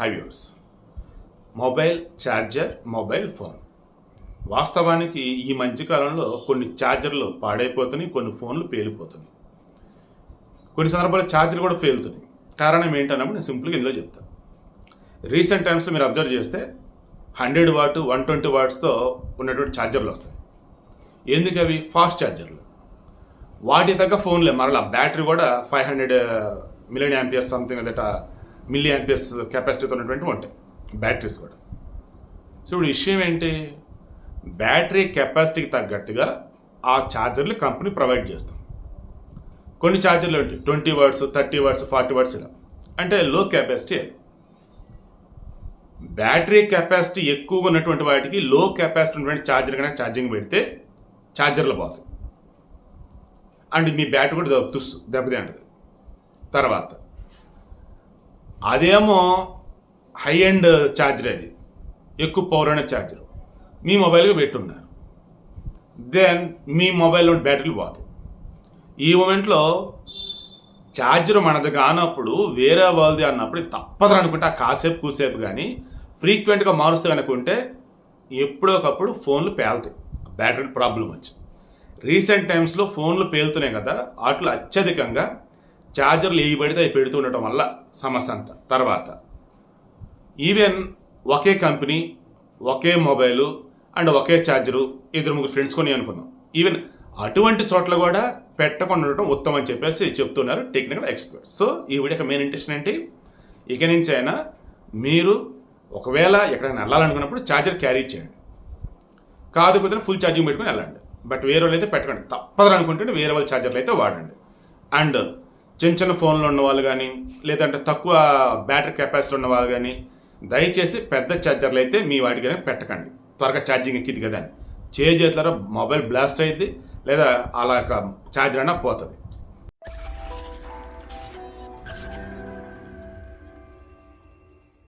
Hi viewers mobile charger mobile phone వాస్తవానికి ఈ మధ్యకాలంలో కొన్ని ఛార్జర్లు పాడైపోతున్నాయి కొన్ని ఫోన్లు పేలిపోతున్నాయి. కొన్ని సందర్భాల్లో ఛార్జర్లు కూడా పేలుతున్నాయి. కారణం ఏంటన్నప్పుడు నేను సింపుల్గా ఇందులో చెప్తాను రీసెంట్ టైమ్స్లో మీరు అబ్జర్వ్ చేస్తే హండ్రెడ్ వాట్ వన్ ట్వంటీ వాట్స్తో ఉన్నటువంటి ఛార్జర్లు వస్తాయి. ఎందుకు అవి? ఫాస్ట్ ఛార్జర్లు వాటి తగ్గ ఫోన్లే మరలా బ్యాటరీ కూడా five hundred million ampere something అదట milliamperes కెపాసిటీతో ఉన్నటువంటి ఉంటాయి బ్యాటరీస్ కూడా. సో ఇప్పుడు విషయం ఏంటి? బ్యాటరీ కెపాసిటీకి తగ్గట్టుగా ఆ ఛార్జర్లు కంపెనీ ప్రొవైడ్ చేస్తాం కొన్ని ఛార్జర్లు ఉంటాయి twenty words thirty words forty words ఇలా. అంటే లో కెపాసిటీ బ్యాటరీ కెపాసిటీ ఎక్కువగా ఉన్నటువంటి వాటికి లో కెపాసిటీ ఉన్నటువంటి ఛార్జర్ కనుక ఛార్జింగ్ పెడితే ఛార్జర్లు పోతాయి అండ్ మీ బ్యాటరీ కూడా దెబ్బ- దెబ్బతింటది. తర్వాత అదేమో హై ఎండ్ ఛార్జర్ అది. ఎక్కువ పవర్ అయిన ఛార్జర్ మీ మొబైల్కి పెట్టున్నారు. దెన్ మీ మొబైల్లో బ్యాటరీలు పోతాయి. ఈ మూమెంట్లో ఛార్జర్ మనది కానప్పుడు వేరే వాళ్ళది అన్నప్పుడు తప్పదు అనుకుంటే ఆ కాసేపు కూసేపు కానీ ఫ్రీక్వెంట్గా మారుస్తూ అనుకుంటే ఎప్పుడో ఒకప్పుడు ఫోన్లు పేలుతాయి. బ్యాటరీ ప్రాబ్లం వచ్చి. రీసెంట్ టైమ్స్లో ఫోన్లు పేలుతున్నాయి కదా వాటిలో అత్యధికంగా ఛార్జర్లు ఏవి పడితే అవి పెడుతూ ఉండటం వల్ల సమస్య అంతా. తర్వాత ఈవెన్ ఒకే కంపెనీ ఒకే మొబైలు అండ్ ఒకే ఛార్జరు ఇద్దరు ముగ్గురు ఫ్రెండ్స్ కొని అనుకుందాం. ఈవెన్ అటువంటి చోట్ల కూడా పెట్టకుండా ఉండటం ఉత్తమం అని చెప్పేసి చెప్తున్నారు టెక్నికల్ ఎక్స్పర్ట్స్ సో ఈ వీడియో మెయిన్ ఇంటెన్షన్ ఏంటి? ఇక నుంచి అయినా మీరు ఒకవేళ ఎక్కడైనా వెళ్ళాలనుకున్నప్పుడు ఛార్జర్ క్యారీ చేయండి. కాదు కుదిరిన ఫుల్ ఛార్జింగ్ పెట్టుకొని వెళ్ళండి. బట్ వేరే వాళ్ళు అయితే పెట్టకండి. తప్పదు అనుకుంటే వేరే వాళ్ళ ఛార్జర్లు అయితే వాడండి. అండ్ చిన్న చిన్న ఫోన్లు ఉన్న వాళ్ళు కానీ లేదంటే తక్కువ బ్యాటరీ కెపాసిటీ ఉన్న వాళ్ళు కానీ దయచేసి పెద్ద ఛార్జర్లు అయితే మీ వాటికి పెట్టకండి. త్వరగా ఛార్జింగ్ ఎక్కింది కదా అని. చేతులారా మొబైల్ బ్లాస్ట్ అయింది లేదా అలా ఛార్జర్ అయినా పోతుంది.